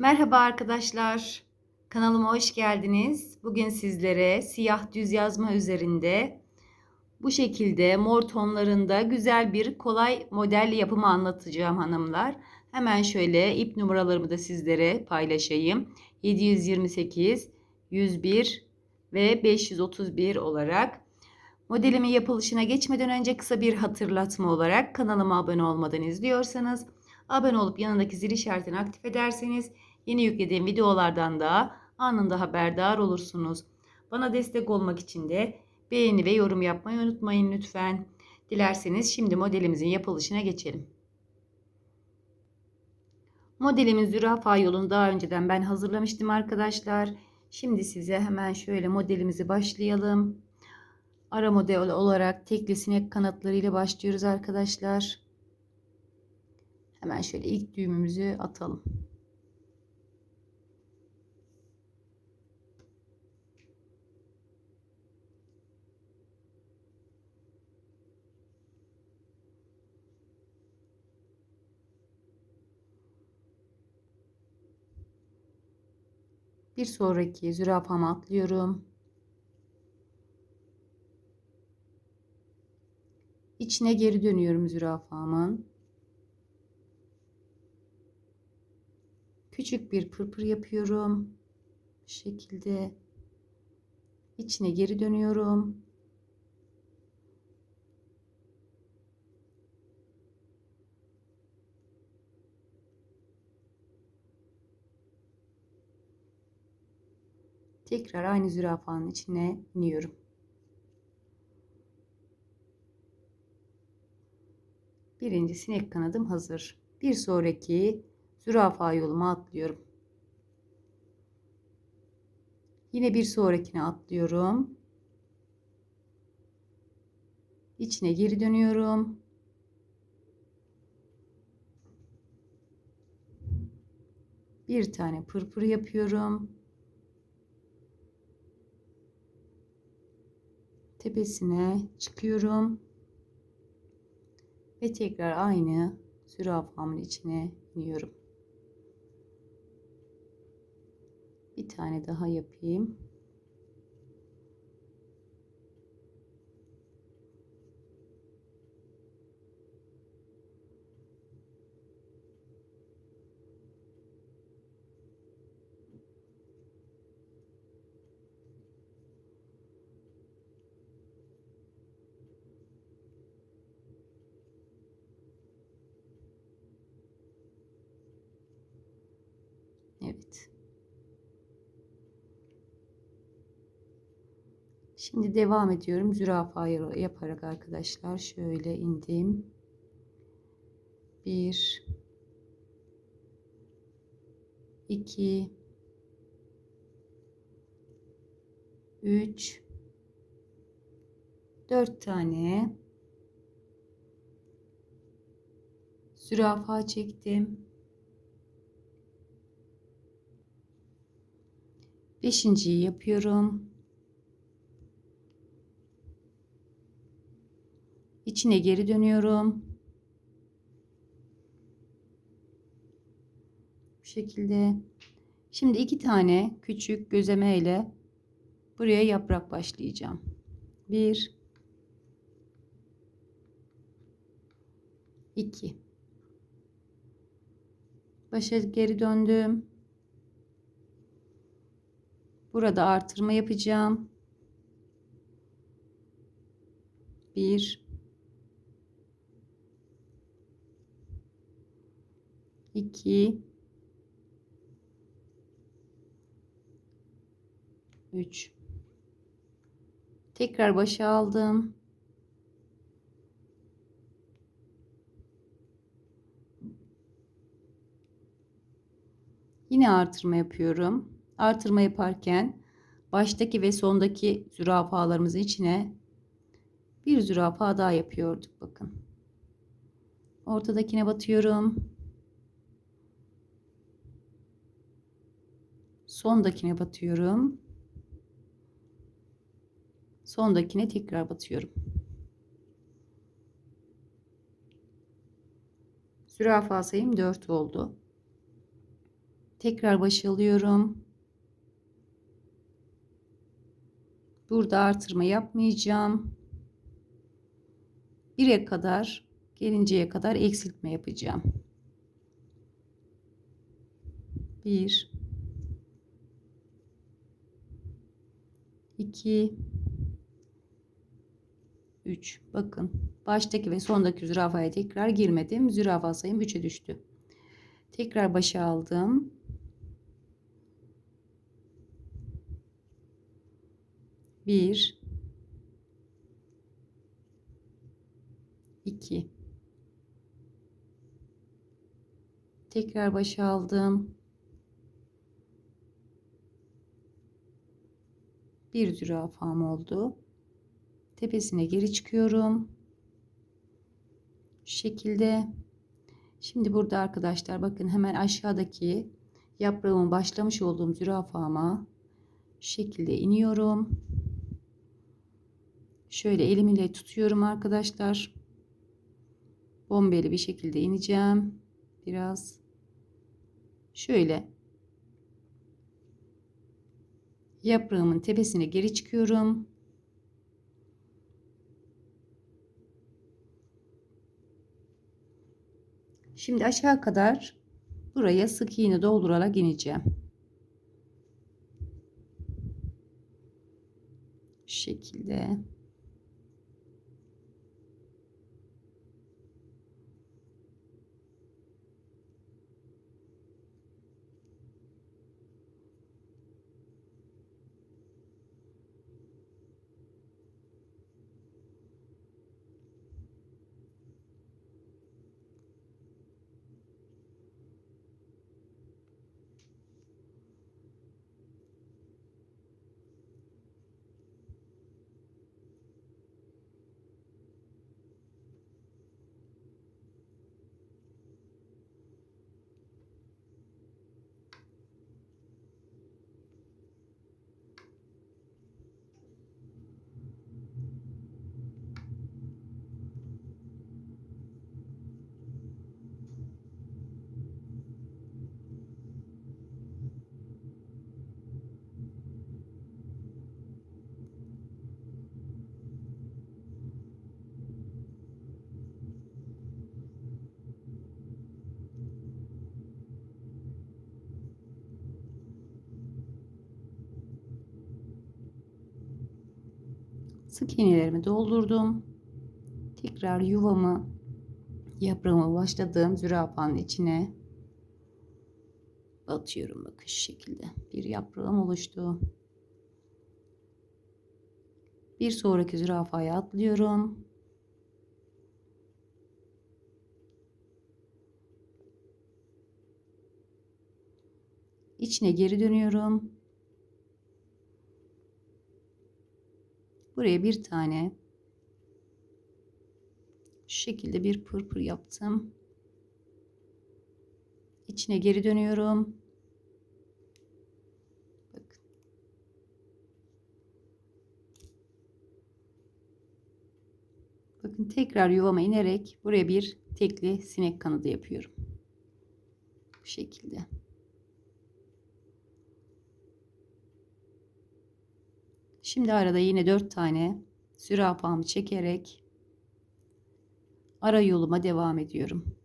Merhaba arkadaşlar. Kanalıma hoş geldiniz. Bugün sizlere siyah düz yazma üzerinde bu şekilde mor tonlarında güzel bir kolay model yapımı anlatacağım hanımlar. Hemen şöyle ip numaralarımı da sizlere paylaşayım. 728, 101 ve 531 olarak. Modelimin yapılışına geçmeden önce kısa bir hatırlatma olarak kanalıma abone olmadan izliyorsanız abone olup yanındaki zil işaretini aktif ederseniz Yeni yüklediğim videolardan da anında haberdar olursunuz. Bana destek olmak için de beğeni ve yorum yapmayı unutmayın lütfen. Dilerseniz şimdi modelimizin yapılışına geçelim. Modelimiz zürafa yolunu daha önceden ben hazırlamıştım arkadaşlar. Şimdi size hemen şöyle modelimizi başlayalım. Ara model olarak tekli sinek kanatlarıyla başlıyoruz arkadaşlar. Hemen şöyle ilk düğümümüzü atalım. Bir sonraki zürafama atlıyorum. İçine geri dönüyorum zürafamın. Küçük bir pırpır yapıyorum. Bu şekilde içine geri dönüyorum. Tekrar aynı zürafanın içine iniyorum. Birinci sinek kanadım hazır. Bir sonraki zürafa yoluma atlıyorum. Yine bir sonrakine atlıyorum. İçine geri dönüyorum. Bir tane pırpır yapıyorum. Tepesine çıkıyorum. Ve tekrar aynı zürafamın içine iniyorum. Bir tane daha yapayım. Evet. Şimdi devam ediyorum. Zürafa yaparak arkadaşlar şöyle indim. Bir, iki, üç, dört tane zürafa çektim. Beşinciyi yapıyorum. İçine geri dönüyorum. Bu şekilde. Şimdi iki tane küçük gözeme ile buraya yaprak başlayacağım. Bir, iki. Başa geri döndüm. Burada artırma yapacağım. 1 2 3 Tekrar başa aldım. Yine artırma yapıyorum artırma yaparken baştaki ve sondaki zürafalarımızın içine bir zürafa daha yapıyorduk bakın. Ortadakine batıyorum. Sondakine batıyorum. Sondakine tekrar batıyorum. Zürafa sayım 4 oldu. Tekrar başa alıyorum. Burada artırma yapmayacağım. 1'e kadar gelinceye kadar eksiltme yapacağım. 1 2 3 bakın baştaki ve sondaki zürafaya tekrar girmedim. Zürafa sayım 3'e düştü. Tekrar başa aldım bir. İki. Tekrar başa aldım. Bir zürafam oldu. Tepesine geri çıkıyorum. Şu şekilde. Şimdi burada arkadaşlar bakın hemen aşağıdaki yaprağımın başlamış olduğum zürafama şekilde iniyorum şöyle elimle tutuyorum arkadaşlar bombeli bir şekilde ineceğim biraz şöyle yaprağımın tepesine geri çıkıyorum. Şimdi aşağı kadar buraya sık iğne doldurarak ineceğim. Şu şekilde. Sık iğnelerimi doldurdum. Tekrar yuvamı yaprağımı başladığım zürafanın içine batıyorum bakın şu şekilde. Bir yaprağım oluştu. Bir sonraki zürafaya atlıyorum. İçine geri dönüyorum. Buraya bir tane şu şekilde bir pırpır yaptım. İçine geri dönüyorum. Bakın. Bakın tekrar yuvama inerek buraya bir tekli sinek kanadı yapıyorum. Bu şekilde. Şimdi arada yine 4 tane zürafamı çekerek ara yoluma devam ediyorum.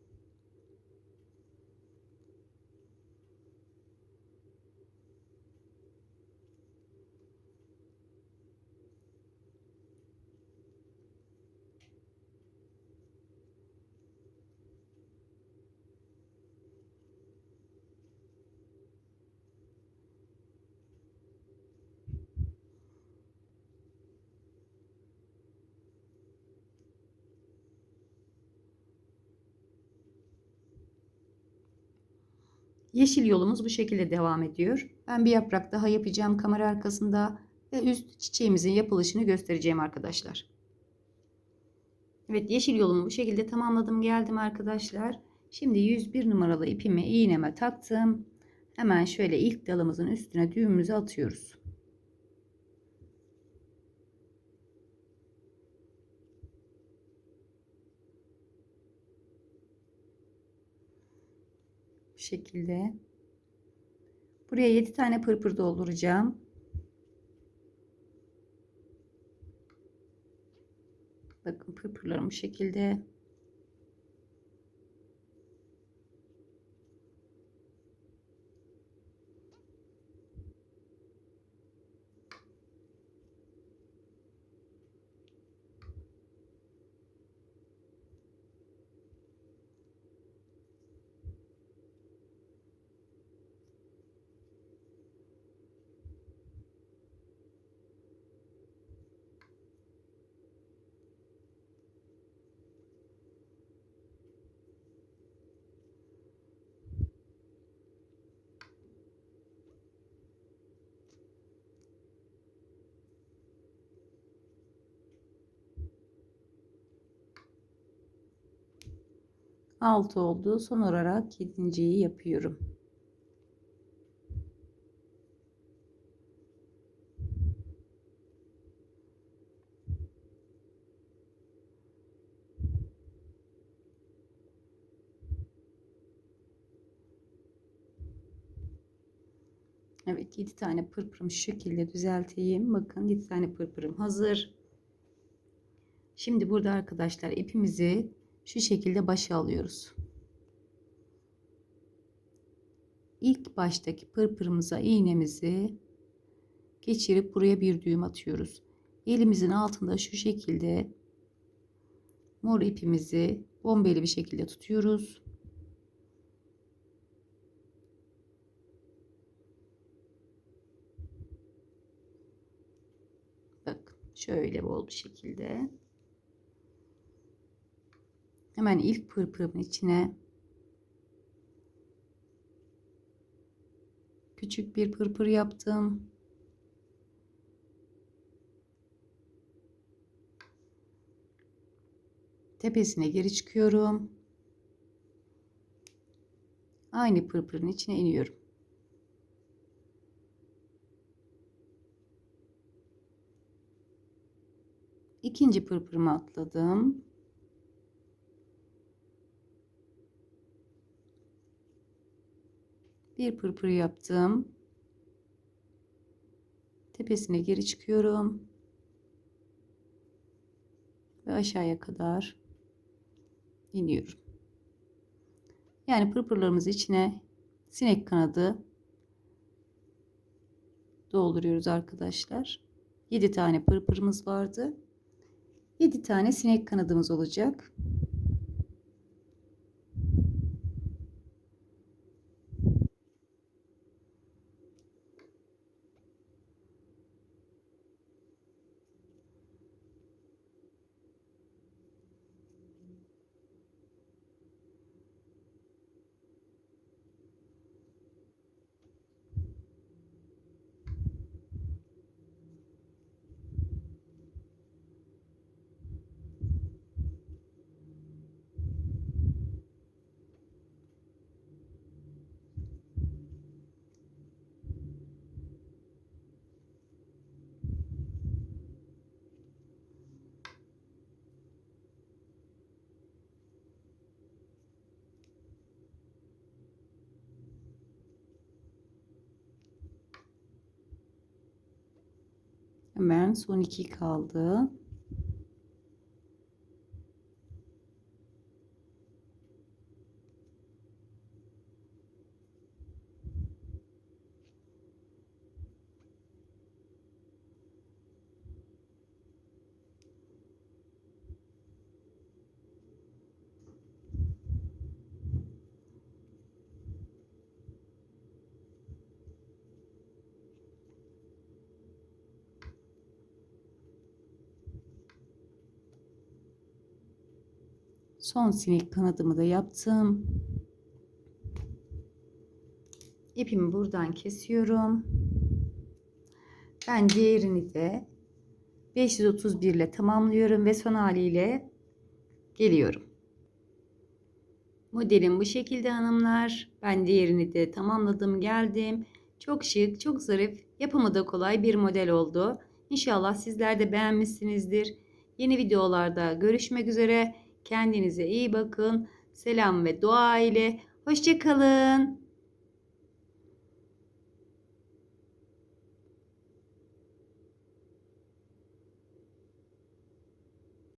Yeşil yolumuz bu şekilde devam ediyor. Ben bir yaprak daha yapacağım kamera arkasında ve üst çiçeğimizin yapılışını göstereceğim arkadaşlar. Evet yeşil yolumu bu şekilde tamamladım geldim arkadaşlar. Şimdi 101 numaralı ipimi iğneme taktım. Hemen şöyle ilk dalımızın üstüne düğümümüzü atıyoruz. Şekilde Buraya 7 tane pırpır dolduracağım. Bakın pırpırlarım bu şekilde. Altı oldu. Son olarak yedinciyi yapıyorum. Evet 7 tane pırpırım şu şekilde düzelteyim. Bakın 7 tane pırpırım hazır. Şimdi burada arkadaşlar ipimizi şu şekilde başa alıyoruz. İlk baştaki pırpırımıza iğnemizi geçirip buraya bir düğüm atıyoruz. Elimizin altında şu şekilde mor ipimizi bombeli bir şekilde tutuyoruz. Bak şöyle bol bir şekilde. Hemen ilk pırpırımın içine küçük bir pırpır yaptım. Tepesine geri çıkıyorum. Aynı pırpırın içine iniyorum. İkinci pırpırımı atladım. Bir pırpır yaptım. Tepesine geri çıkıyorum. Ve aşağıya kadar iniyorum. Yani pırpırlarımız içine sinek kanadı dolduruyoruz arkadaşlar. 7 tane pırpırımız vardı. 7 tane sinek kanadımız olacak. Hemen son iki kaldı. Son sinek kanadımı da yaptım. İpimi buradan kesiyorum. Ben diğerini de 531 ile tamamlıyorum ve son haliyle geliyorum. Modelim bu şekilde hanımlar. Ben diğerini de tamamladım geldim. Çok şık, çok zarif, yapımı da kolay bir model oldu. İnşallah sizler de beğenmişsinizdir. Yeni videolarda görüşmek üzere. Kendinize iyi bakın. Selam ve dua ile. Hoşçakalın.